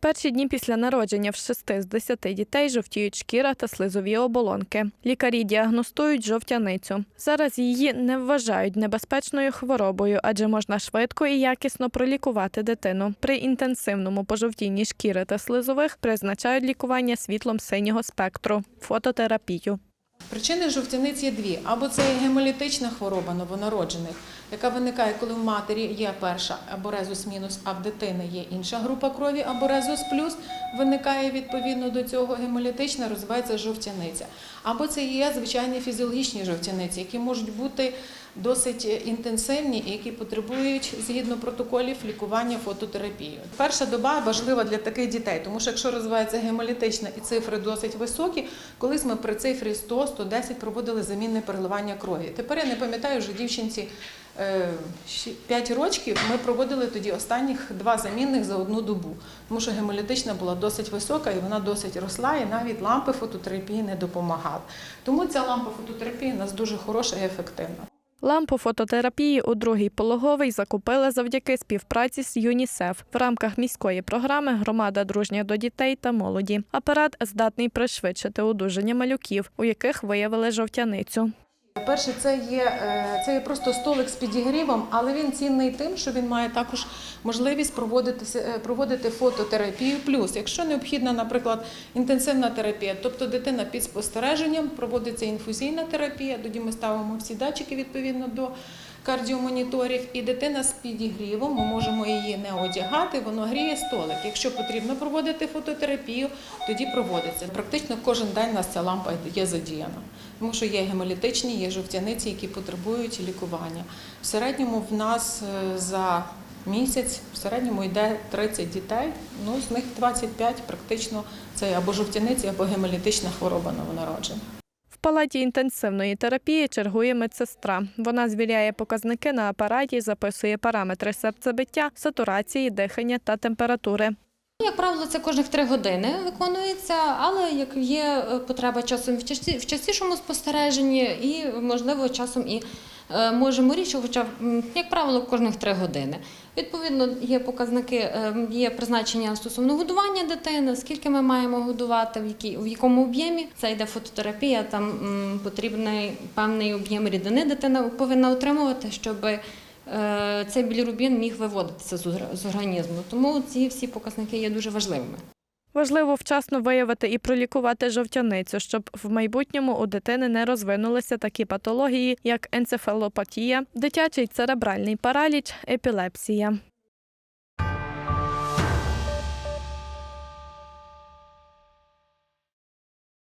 перші дні після народження в 6 з 10 дітей жовтіють шкіра та слизові оболонки. Лікарі діагностують жовтяницю. Зараз її не вважають небезпечною хворобою, адже можна швидко і якісно пролікувати дитину. При інтенсивному пожовтінні шкіри та слизових призначають лікування світлом синього спектру фототерапію. Причини жовтяниць є дві: або це є гемолітична хвороба новонароджених, яка виникає, коли в матері є перша або резус мінус, а в дитини є інша група крові, або резус плюс. Виникає відповідно до цього гемолітична, розвивається жовтяниця. Або це є звичайні фізіологічні жовтяниці, які можуть бути досить інтенсивні і які потребують згідно протоколів лікування фототерапією. Перша доба важлива для таких дітей, тому що якщо розвивається гемолітична і цифри досить високі, колись ми при цифрі 100-110 проводили замінне переливання крові. Тепер я не пам'ятаю, вже дівчинці 5 років ми проводили тоді останніх два замінних за одну добу, тому що гемолітична була досить висока і вона досить росла, і навіть лампи фототерапії не допомагали. Тому ця лампа фототерапії у нас дуже хороша і ефективна. Лампу фототерапії у другий пологовий закупили завдяки співпраці з ЮНІСЕФ в рамках міської програми Громада дружня до дітей та молоді. Апарат здатний пришвидшити одужання малюків, у яких виявили жовтяницю. Перше, це є, е, це є просто столик з підігрівом, але він цінний тим, що він має також можливість проводити, е, проводити фототерапію. Плюс, якщо необхідна, наприклад, інтенсивна терапія, тобто дитина під спостереженням, проводиться інфузійна терапія, тоді ми ставимо всі датчики відповідно до кардіомоніторів, і дитина з підігрівом, ми можемо її не одягати, воно гріє столик. Якщо потрібно проводити фототерапію, тоді проводиться. Практично кожен день у нас ця лампа є задіяна, тому що є гемолітичні, є жовтяниці, які потребують лікування. В середньому в нас е, за місяць в середньому йде 30 дітей, ну з них 25 практично це або жовтяниці, або гемолітична хвороба новонароджена. Палаті інтенсивної терапії чергує медсестра. Вона звіряє показники на апараті, записує параметри серцебиття, сатурації, дихання та температури. Як правило, це кожних три години виконується, але як є е, потреба часом в часті- в частішому спостереженні і, можливо, часом і е, можемо річ, хоча, як правило, кожних три години. Відповідно, є показники, е, є призначення стосовно годування дитини, скільки ми маємо годувати, в, якій, в якому об'ємі. Це йде фототерапія, там потрібний певний об'єм рідини дитина повинна отримувати, щоб е, цей білірубін міг виводитися з організму. Тому ці всі показники є дуже важливими. Важливо вчасно виявити і пролікувати жовтяницю, щоб в майбутньому у дитини не розвинулися такі патології, як енцефалопатія, дитячий церебральний параліч, епілепсія.